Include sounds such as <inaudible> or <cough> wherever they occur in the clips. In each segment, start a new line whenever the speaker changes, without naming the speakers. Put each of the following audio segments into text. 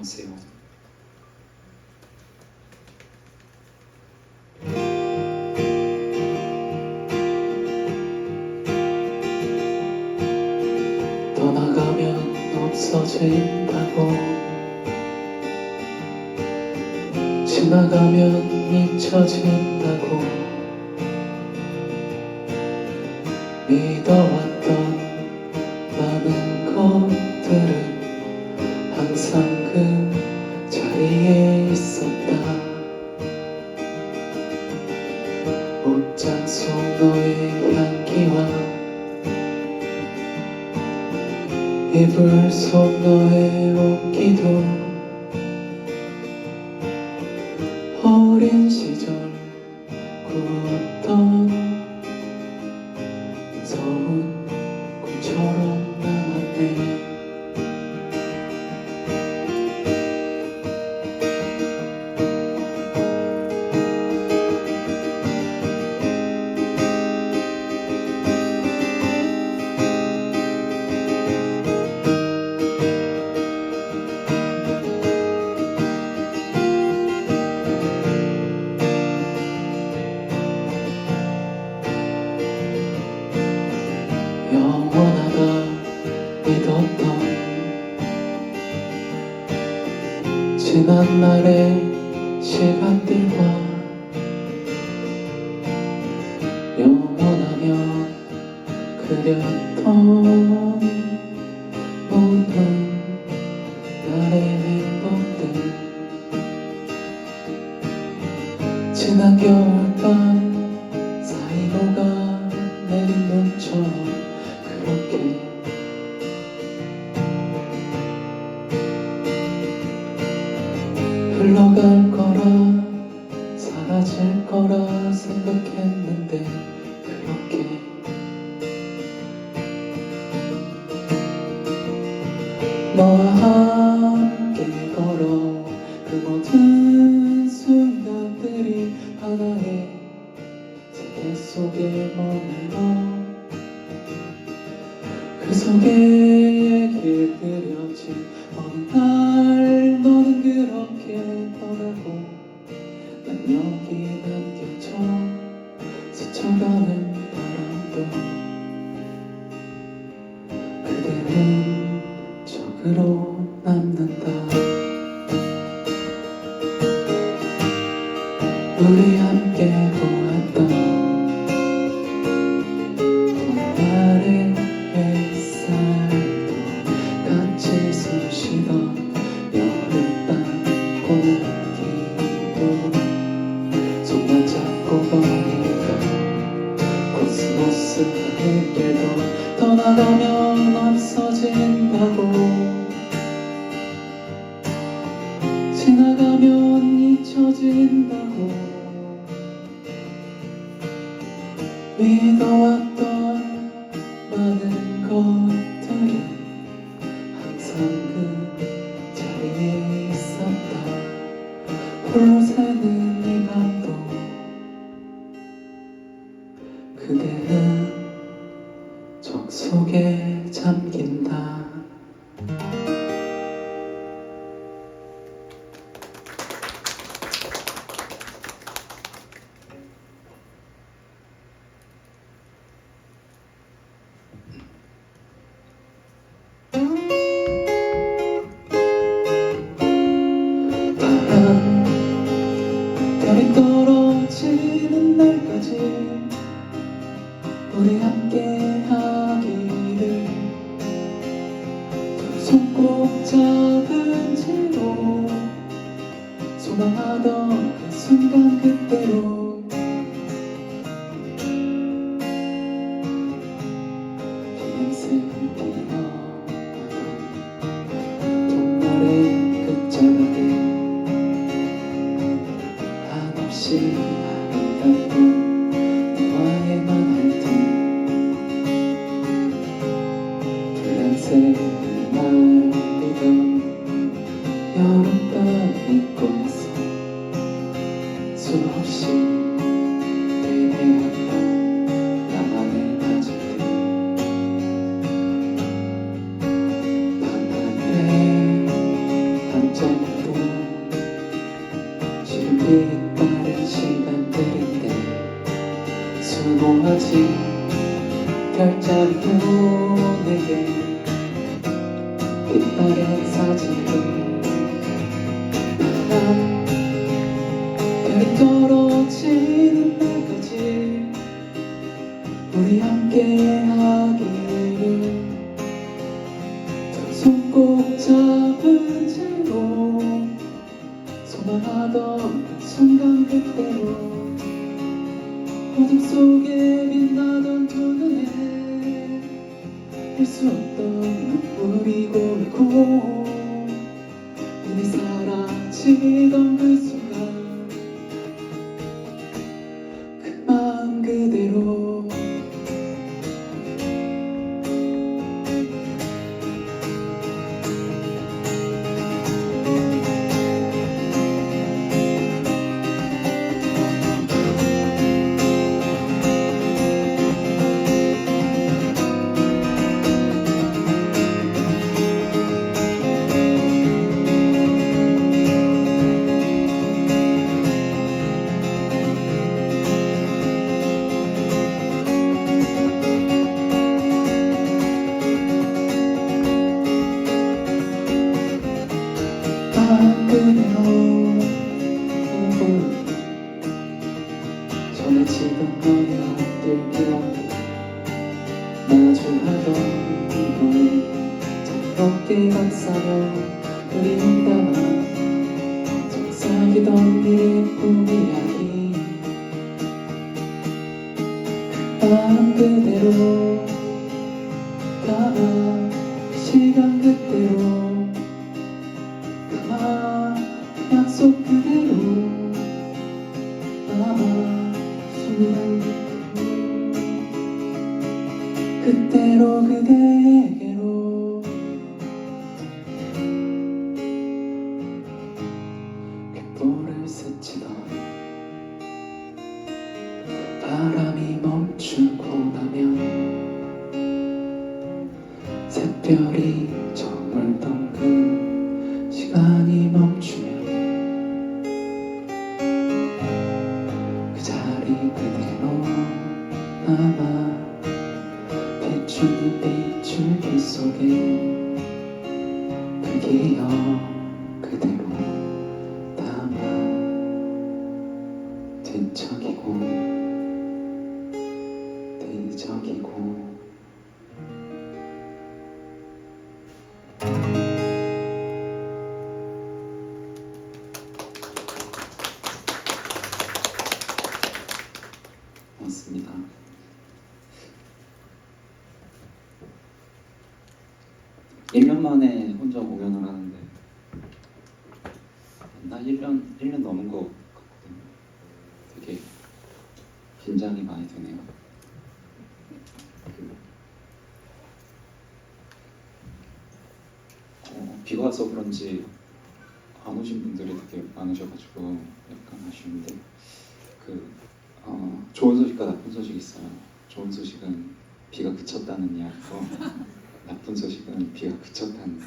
보세요. 떠나가면 없어진다고 지나가면 잊혀진다고 믿어왔다 내 시간들과 영원하며 그렸던 그대로 남는다. 빛바랜 시간들인데 수고하지 별자리 보내게 빛바랜 사진들 난 별이 떨어지는 날까지 우리 함께 없던 눈물이 고르고 눈이 사라지던 그 마 새별이 만에 혼자 공연을 하는데 나 1년, 1년 넘은 것 같거든요. 되게 긴장이 많이 되네요. 어, 비가 와서 그런지 안 오신 분들이 되게 많으셔가지고 약간 아쉬운데 그 어, 좋은 소식과 나쁜 소식이 있어요. 좋은 소식은 비가 그쳤다는 이야기고 나쁜 소식은 비가 그쳤다는 <laughs>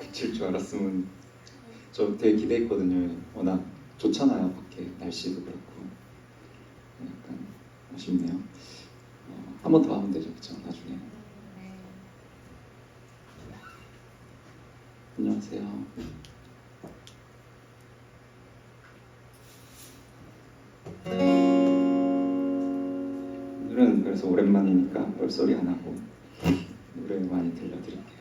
그칠 줄 알았으면 저 되게 기대했거든요. 워낙 좋잖아요. 밖에 날씨도 그렇고 약간 아쉽네요. 어, 한번 더 하면 되죠, 그쵸? 나중에. 안녕하세요. 그래서 오랜만이니까 뻘소리 안 하고 노래 많이 들려드릴게요.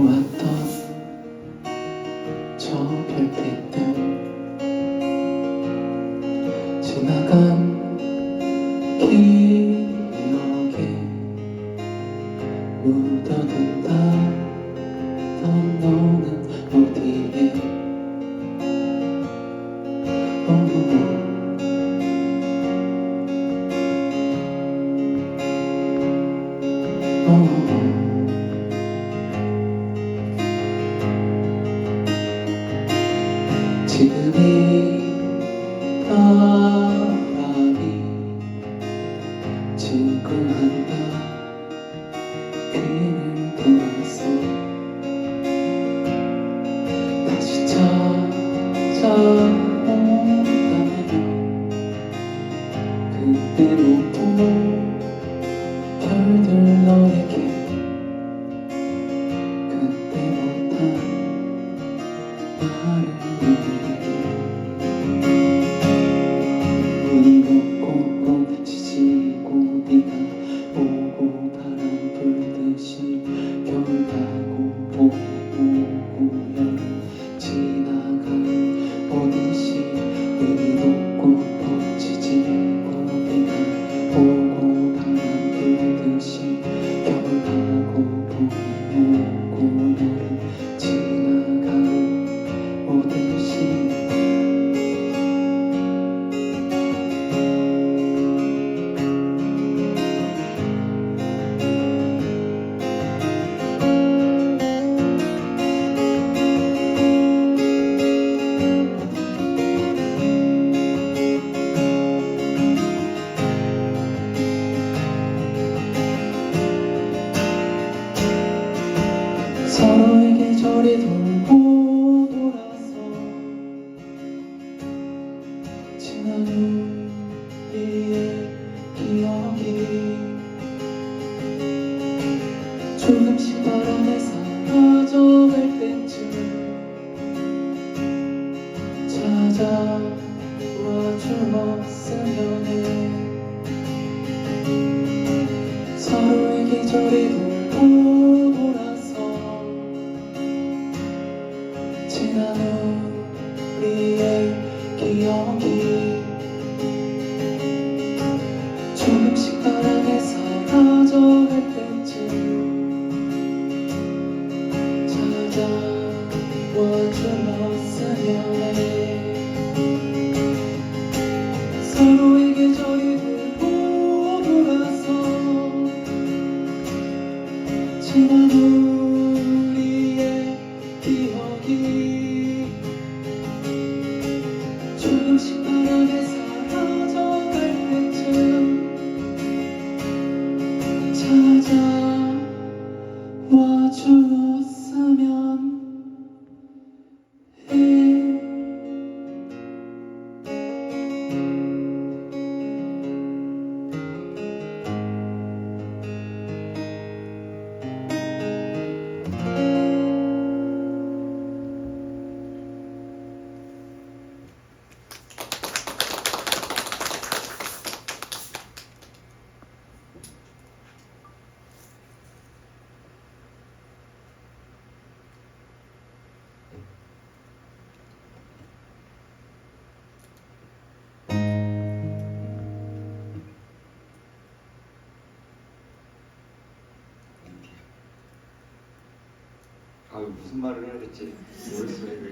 보았 to me. Oh. 도와줄 없으면은 서로의 기절이
무슨 말을
했지 모르 겠어요.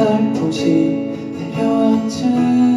살포시 내려앉은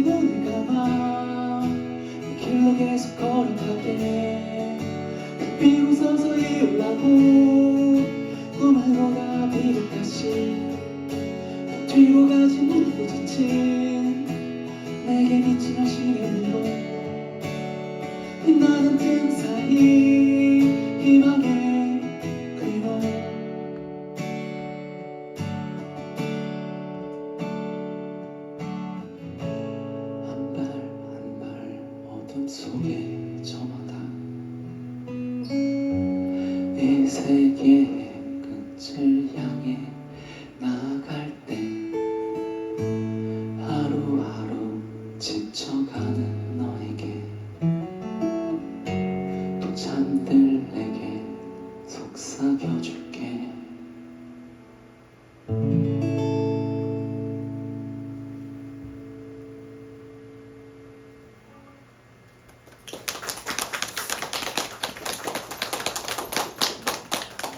기분인가봐 이 길로 계속 걸어가게. 비고 서서히 올라고 꿈을 보다 비를 다시. 뒤로 가지 못해 지치 지게 저마다 이 세계의 끝을